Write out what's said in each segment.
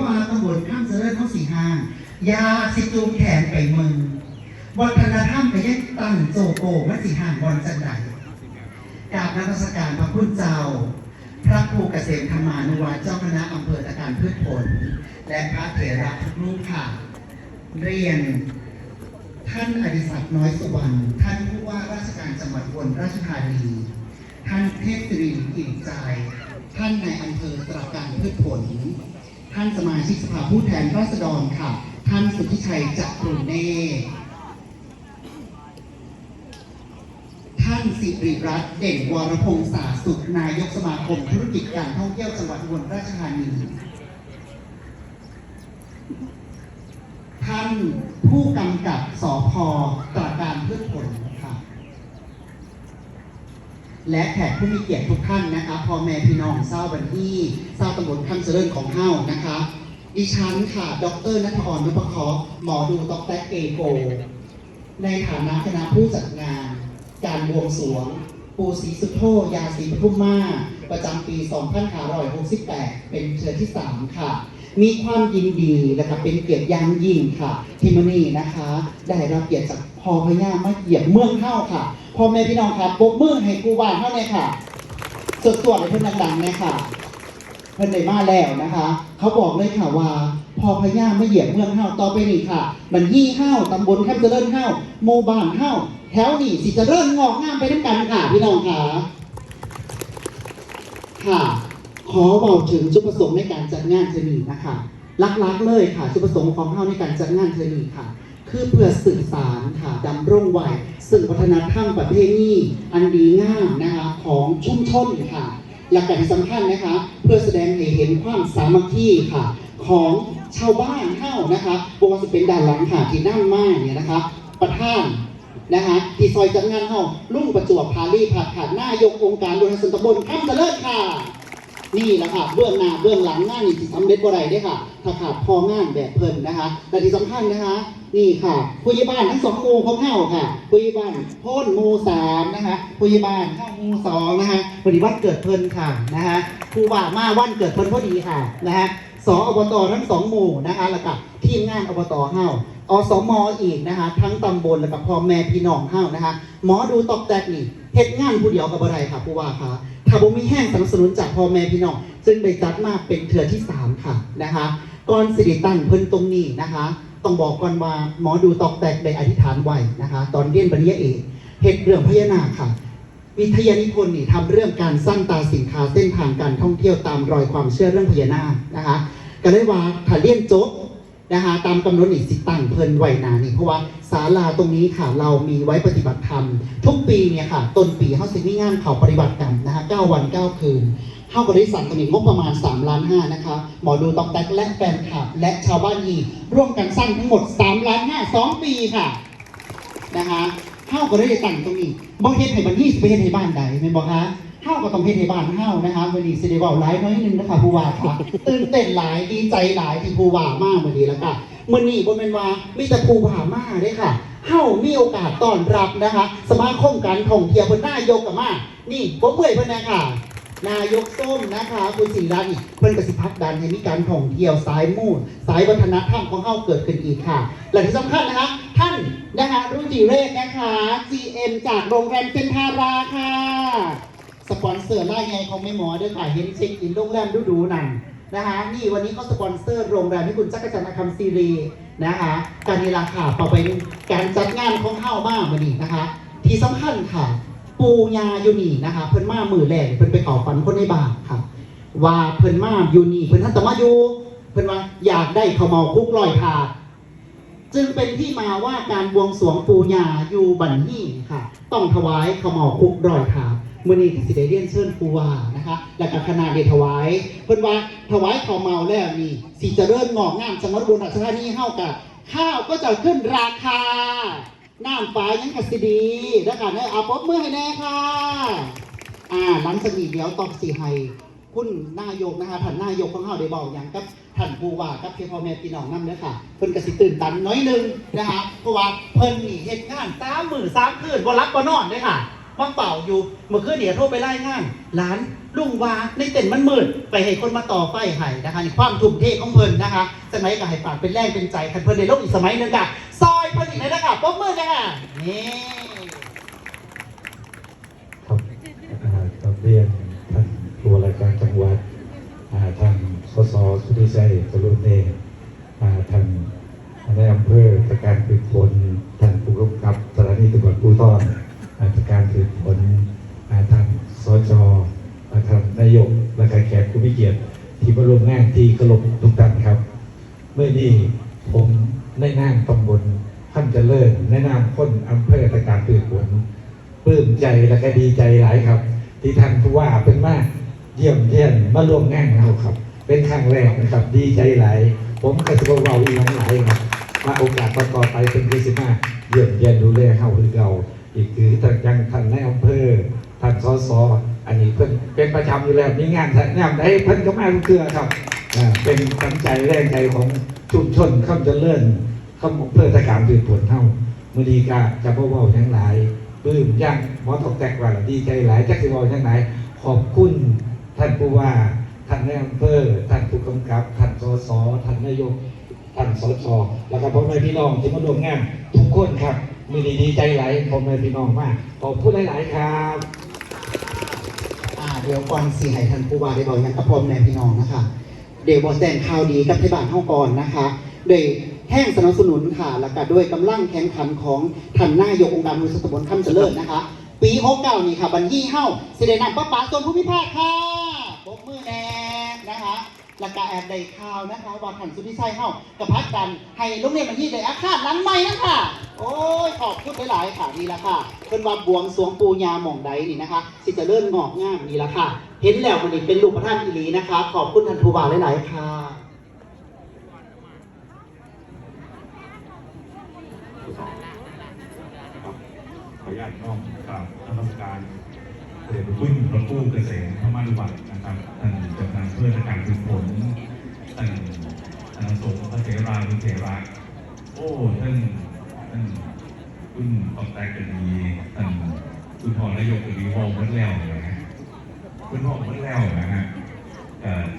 ว่าตำบลข้ามเสริญเท่าสี่ห้างยาสิจูงแขนไปเมืองวัฒนธรรมไปยังตั้งโจโกมัสี่หางบอลจันไดกราบนักราชการพระคุณเจ้า พระครูเกษมธรรมานุวัฒเจ้าคณะอำเภอตะการพืชผล และพระเถระทุกรูปค่ะ เรียน ท่านอดิศักดิ์น้อยสุวรรณท่านผู้ว่าราชการจังหวัดอุบลราชธานีท่านเทพศิริอิ่มใจ ท่านในอำเภอตราการพืชผล ท่านสมาชิกสภาผู้แทนราษฎรค่ะ ท่านสุทธิชัยจักรุเนศท่านสิริรัตน์เด่นวรพงษาสุขนายกสมาคมธุรกิจการท่องเที่ยวจังหวัดอุบลราชธานีท่านผู้กำกับสพตราการพืชผล และแขกผู้มีเกียรติทุกท่านนะคะพ่อแม่พี่น้องเศร้าบันที่เศร้าตำบลคำเจริญของเฮ้านะคะ ดิฉันค่ะ ดรนัทอรนุปเคราะห์หมอดูตอกแตกเกโก ในฐานะคณะผู้จัดงาน การบวงสรวง ปูศรีสุโธยาศรีปทุมมา ประจำปี 2568 เป็นเชือที่ 3 ค่ะ มีความยินดีและก็เป็นเกียรติอย่างยิ่งค่ะ ที่มอนี่นะคะ ได้รับเกียรติจากพ่อพญามาเหยียบเมืองเฮ้าค่ะพ่อแม่พี่น้องครับปบมือให้ครูบานเฮ้าเลยค่ะสวดๆให้เพื่อนดังๆเลยค่ะ เพิ่อนได้มาแล้วนะคะ เขาบอกเลยค่ะว่าพอพญาไม่เหยียบเมืองเฮาต่อไปนี่ค่ะ มันยี่เฮาตำบลแคมเจริญเฮาโมบานเฮาแถวนี่สิเจะเริ่มงอกงามไปด้วยกันค่ะพี่น้องค่ะค่ะ อบอกถึงจุดประสงค์ในการจัดงานเทอร์นีนะคะลักๆเลยค่ะจุดประสงค์ของเฮาในการจัดงานเทนีค่ะ คือเพื่อสื่อสารค่ะดำรงไว้ซึ่งวัฒนธรรมประเพณีอันดีงามนะคะของชุมชนค่ะหลักการสำคัญนะคะ เพื่อแสดงให้เห็นความสามัคคีค่ะ ของชาวบ้านเฮ้านะคะบวาจะเป็นด้านหลังค่ะที่นั่งมากเนี่ยนะคะ ประธานนะคะที่ซอยจัดงานเฮ้าลุ่งประจวบพาลีผัดขาดหน้ายกองค์การบริหารส่วนตำบลข้ามเจริญค่ะ นี่แหละค่ะเบื้องหน้าเบื้องหลังงานี่สิสำเร็จบ่ได้เด้อค่ะถ้าขาดพองานแบบเพิ่นนะคะและที่สำคัญนะคะ นี่ค่ะผู้ใหญ่บ้านทั้งสองหมู่ของเฮาค่ะผู้ใหญ่บ้านโพ้นหมู่สามนะคะผู้ใหญ่บ้านเฮาหมู่สองนะคะพอดีวันเกิดเพิ่นค่ะนะคะผู้ว่ามาวันเกิดเพิ่นพอดีค่ะนะคะสออบตทั้งสองหมู่นะคะแล้วก็ทีมงานอบตเฮาอสมอีกนะคะ ทั้งตำบลแล้วก็พ่อแม่พี่น้องเฮานะคะ หมอดูตอกแตกนี่เฮ็ดงานผู้เดียวกับบ่ได้ค่ะผู้ว่าคะ ถ้าบ่มีแห้งสนับสนุนจากพ่อแม่พี่น้องซึ่งได้จัดมาเป็นเทือที่3ค่ะนะคะก่อนสิริตั้งเพิ่นตรงนี้นะคะต้องบอกก่อนว่าหมอดูตอกแตกได้อธิษฐานไว้นะคะ ตอนเรียนปริญญาเอกเฮ็ดเรื่องพญานาคค่ะ วิทยานิพนธ์นี่ทำเรื่องการสร้างตาสินค้าเส้นทางการท่องเที่ยวตามรอยความเชื่อเรื่องพญานาคนะคะก็เลยว่าถ้าเรียนจบ นะคะตามกำหนดนี่สิตั้งเพลินไหวหนานี่เพราะว่าศาลาตรงนี้ค่ะเรามีไว้ปฏิบัติธรรม ทุกปีเนี่ยค่ะต้นปีเขาสิมีงานเขาปฏิบัติกันนะคะ9วัน9คืนเข้าบริษัทตรงนี้งบประมาณ 3 ล้าน5นะคะ หมอดูตอกแตกและแฟนคลับ และชาวบ้านอีร่วมกันสร้างทั้งหมด3ล้าน5 2ปีค่ะนะคะเฮ้าก็ได้ตั้งตรงนี้บ่เฮ็ดให้บันนี้สิไปเฮ็ดให้บ้านใดแม่นบ่คะ เฮ้าก็ต้องเฮ็ดให้บ้านเฮ้านะคะวันนี้สิได้เว้าหลายน้อยนึงนะคะผู้ว่าค่ะตื่นเต้นหลายดีใจหลายที่ผู้ว่ามากมื้อนี้แล้วก็มื้อนี้บ่แม่นว่ามีแต่ผู้ว่ามาเด้ค่ะเฮ้ามีโอกาสต้อนรับนะคะ สมาคมการท่องเที่ยวเพิ่นนายกก็มานี่ผมเมื่อยเพิ่นนะค่ะนายกส้มนะคะคุณศิรัตน์เพิ่นกสิพักดันให้มีการท่องเที่ยวสายมูดสายวัฒนธรรมของเฮาเกิดขึ้นอีกค่ะ และที่สำคัญนะคะ ท่านนะคะรุ่จิเรศนะคะ GM จากโรงแรมเซนทาราค่ะ สปอนเซอร์ล่ไงของแม่หมอเด้วยค่ะเห็นเช็คอินโรงแรมดูดูๆนั่นนะคะนี่วันนี้เขาสปอนเซอร์โรงแรมให้คุณจักรจันทร์คำซีรีนะคะการนี้ราคาต่อไปการจัดงานของเฮามากวันนี้นะคะ ที่สำคัญค่ะ ปูยาอยู่นี่นะคะ เพิ่นมามือแรกเพิ่นไปขอฝันคนในบ้านค่ะ ว่าเพิ่นมาอยู่นี่เพิ่นท่านแต่มาอยู่เพิ่นว่าอยากได้ขมาคุกลอยถาดจึงเป็นที่มาว่าการบวงสรวงปูญาอยู่บันฮี่ค่ะ ต้องถวายขมาคุกร้อยถาด มื่อนี้สิได้เรียนเชิญปูว่านะคะ และก็คณะได้ถวาย เพิ่นว่าถวายขาวเมาแล้วนี่สิเจะเริ่มงอกงามจังหวัดอุบลราชธานีเฮากับข้าวก็จะขึ้นราคาน้ำฟ้ายังกสิดีนะคะเนี่ยเอาปรบมือให้แน่ค่ะ อ่าหลังจากนี้เดี๋ยวต้องสีให้คุณนายกนะคะท่านนายกของเฮาได้บอกอย่างกับท่านผู้ว่ากับพี่พ่อแม่พี่น้องนำเด้อค่ะเพิ่นก็สิตื่นตันน้อยนึงนะคะเพราะว่าเพิ่นนี่เฮ็ดงานสามมือสามคืนบ่รับบ่นอนเด้อค่ะ ว่างเปล่าอยู่เมื่อคืนเดี๋ยโทรไปไล่งานร้านลุงวาในเต็นท์มันมืดไปให้คนมาต่อไฟให้นะคะนี่ความทุ่มเทของเพิ่นนะคะสมัยก็ให้ปากเป็นแรงเป็นใจคันเพิ่นในโลกอีกสมัยหนึงกะซอยเพิ่นอีกเลยนะคะป๊อบมือนะคะนี่ครับอ่ากับเรียนท่านผู้ว่าราชการจังหวัดอ่าทางสสสุธิชัยสรุปเนยอ่าท่านในอำเภอตะการฝึกฝนท่านผู้กำกับสถานีตำรวจภูธรอ่าตะการฝึกฝนอ่าท่านสจอ่าท่านนายกและการแขก ผู้มีเกียรติที่มาร่วมงานที่เคารพทุกท่านครับ เมื่อนี้ผมในนามตำบลท่านเจริญในนามคนอำเภอตะการฝึกฝนปลื้มใจและก็ดีใจหลายครับ ที่ท่านผู้ว่าเป็นมากเยี่ยมเยี่ยนมาร่วมงานเราครับ เป็นครั้งแรกนะครับดีใจหลาย ผมกระสบเราอีกหลายครับมาโอกาสต่อๆไปเป็นที่สิมาเยี่ยมเยี่ยนดูแลเฮาคือเก่าอีกคือท่านยังท่านในอำเภอท่านสส อันนี้เพิ่นเป็นประจำอยู่แล้วมีงานแนมได้เพิ่นก็มาทุกเทื่อครับอ่าเป็นกำลังใจแรงใจของชุมชนข้ามเจริญข้ามอำเภอตะการตื่นผลเท่ามือดีกาจะบ่เว้าทั้งหลายปลื้มย่างหมอตกแตกว่าดีใจหลายจักสิบอทั้งหลายขอบคุณท่านผู้ว่าท่านนายอำเภอท่านผู้กำกับท่านสสท่านนายกท่านสชแล้วก็พ่อแม่พี่น้องที่มาร่วมงานทุกคนครับมีดีดีใจหลายพ่อแม่พี่น้องมากขอบคุณหลาย ๆ ครับอ่า เดี๋ยวก่อนสี่ให้ท่านผู้ว่าได้บอกยังกับพ่อแม่พี่น้องนะคะ เดี๋ยวบอกแจ้งข่าวดีกับที่บ้านเฮาก่อนนะคะโดยแห้งสนับสนุนค่ะแล้วก็ด้วยกำลังแข่งขันของท่านนายกองค์การบริหารส่วนตำบลคำเจริญนะคะ ปีหกเก้านี่ค่ะบันยี่เฮาสิได้นำป้าป๋าส่วนผู้พิพากษค่ะปรบมือแดงนะคะ แล้วก็แอบได้ข่าวนะคะว่าท่านสุทธิชัยเฮากับพักกันให้โรงเรียนบัญญีได้อาคารหลังใหม่นะคะ โอ้ยขอบคุณหลายๆค่ะนี่ละค่ะเพิ่นว่าบวงสรวงปูยาหม่องใดนี่นะคะ สิจะเริ่มงอกงามนี่ละค่ะ เห็นแล้วมันนี่เป็นลูกพระท่านอีหลีนะคะ ขอบคุณท่านผู้ว่าหลายๆค่ะครับขออนุญาตน้อมกราบนมัสการ เดชพระคุณพระผู้เกษมพระมานุวัตรนะครับท่านจ้าการเพื่อการฝึกฝนท่านอาสงฆ์พระเถราลุเถระโอ้ท่านท่านคุณตอกแตกกันดีท่านคุณพ่อนายกกันดีวองเมื่อแล้วนะฮะคุณพ่อมื่อแล้วนะฮะ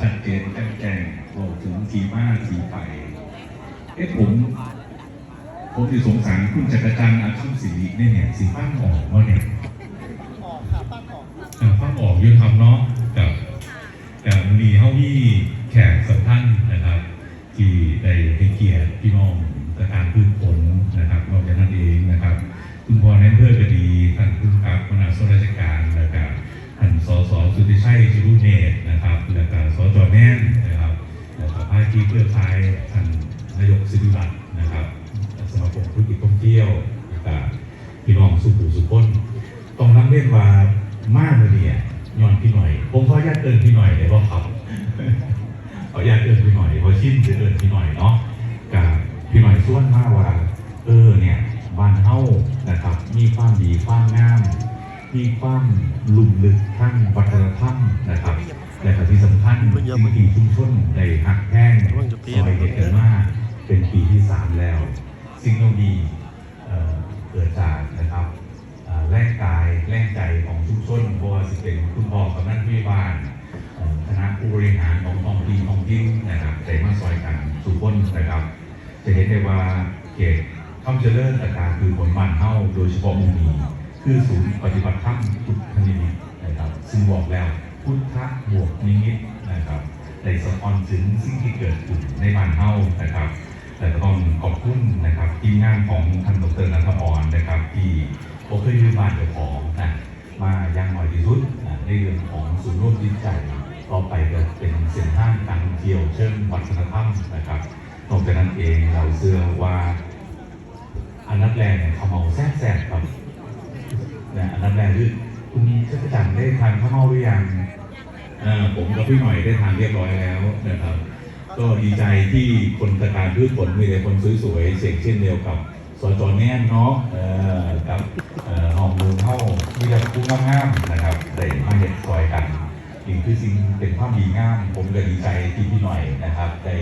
ชัดเจนแจ่มแจ้งบอกถึงสีมาสีไปเอ๊ะผมผมที่สงสารคุณจักรจันทร์อาคัมศรีเนี่ยเนี่ยสีฟ้าออกว่าเนี่ย อ่อฟ้าออกอยืนทำเนาะกับกับมีเฮาวี่แขกสำคัญนะครับ ที่ได้ให้เกียรติพี่น้องประการพืชผลนะครับนอกจากนั้นเองนะครับ คุณพ่อแนนเพื่อก็ดีท่านผู้กับคณะส่วนราชการนะครับท่านสสสุทธิชัยจุรุเนตนะครับแล้วก็สจแน่นนะครับแล้วก็ภาคีเครือข่ายท่านนายกสิริวัฒน์นะครับสมาคมธุรกิจท่องเที่ยวกับพี่น้องสุขุสุขคนต้องนั่งเล่นว่ามากเลยเนี่ย ยอนพี่หน่อย ผมขออนุญาตเอินพี่หน่อยเลยว่าครับขออนุญาตเอินพี่หน่อยเพราะชินจะเอินพี่หน่อยเนาะกับพี่หน่อยส่วนมากว่า เออเนี่ยบ้านเฮ้านะครับ มีความดีความงามมีความลุ่มลึกทั้งวัฒนธรรมนะครับและที่สำคัญสิ่งที่ชุมชนได้หักแห้งซอยเด็กกันมากเป็นปีที่สามแล้ว สิ่งนี้เอ่อเกิดจากนะครับ แรงกายแรงใจของชุมชนเพราะว่าสิเป็นคุณพ่อกำนันผู้ใหญ่บ้านคณะผู้บริหารของท้องถิ่นท้องถิ่นนะครับใจมาซอยกันสุขคนนะครับ จะเห็นได้ว่าเขตข้ามเจริญตะการคือผลบ้านเฮาโดยเฉพาะมุนีคือศูนย์ปฏิบัติธรรมพุทธนิมิตนะครับ ซึ่งบอกแล้วพุทธบวกนิมิตนะครับในสะท้อนถึงสิ่งที่เกิดขึ้นในบ้านเฮานะครับแต่ก็ต้องขอบคุณนะครับทีมงานของท่านดรนัทพรนะครับที่ ผมเคยยืมบ้านเจ้าของนะมายังหน่อยที่สุดนะในเรื่องของศูนย์ร่วมจิตใจต่อไปก็เป็นเส้นทางการท่องเที่ยวเชิงวัฒนธรรมนะครับนอกจากนั้นเองเราเชื่อว่าอันนับแรกเนี่ยเขาเมาแซ่บๆครับนะอันนับแรกคือคุณชักจันได้ทานข้าวเมาหรือยังผมกับพี่หน่อยได้ทานเรียบร้อยแล้วนะครับ ก็ดีใจที่คนตะการพืชผลมีแต่คนสวยๆเสียงเช่นเดียวกับ สจแน่นเนาะเออกับเอ่อหอมมูลเท่ามีแต่ผู้งามๆนะครับได้มาเห็นซอยกันนี่คือสิ่งเป็นความดีงามผมก็ดีใจที่พี่หน่อยนะครับได้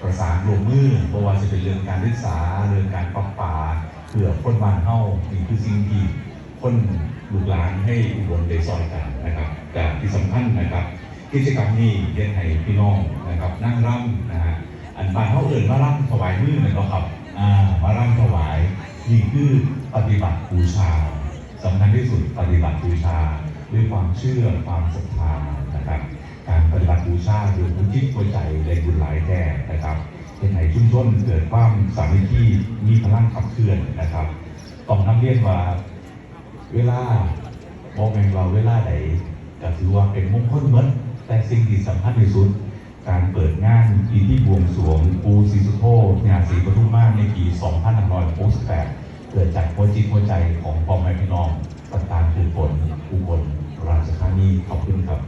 ประสานลงมือเพราะว่าจะเป็นเรื่องการศึกษาเรื่องการปรับปาเพื่อคนบ้านเฮานี่คือสิ่งที่คนลูกหลานให้อุบลได้ซอยกันนะครับแต่ที่สำคัญนะครับกิจกรรมนี้เรียนให้พี่น้องนะครับนั่งร่ำนะฮะอันบานเขาเอื่นมาร่ำถวายมือนะครับ อามาร่ำถวายนี่คือปฏิบัติบูชาสำคัญที่สุดปฏิบัติบูชาด้วยความเชื่อความศรัทธานะครับ การปฏิบัติบูชาโดยมุทิศหัวใจในบุญหลายแก่นะครับเป็นไหนชุมชนเกิดความสามัคคีมีพลังขับเคลื่อนนะครับต้องนำเรียนว่าเวลาโมเมนเราเวลาไหนก็ถือว่าเป็นมงคลเหมือนแต่สิ่งที่สำคัญที่สุด การเปิดงานปีที่บวงสรวงปูซิสุโธงานศรีปทุมมาในปี 2568 เกิดจากหัวจิตหัวใจของพ่อแม่พี่น้องต่างๆคือผลอุบลราชธานีขอบคุณครับ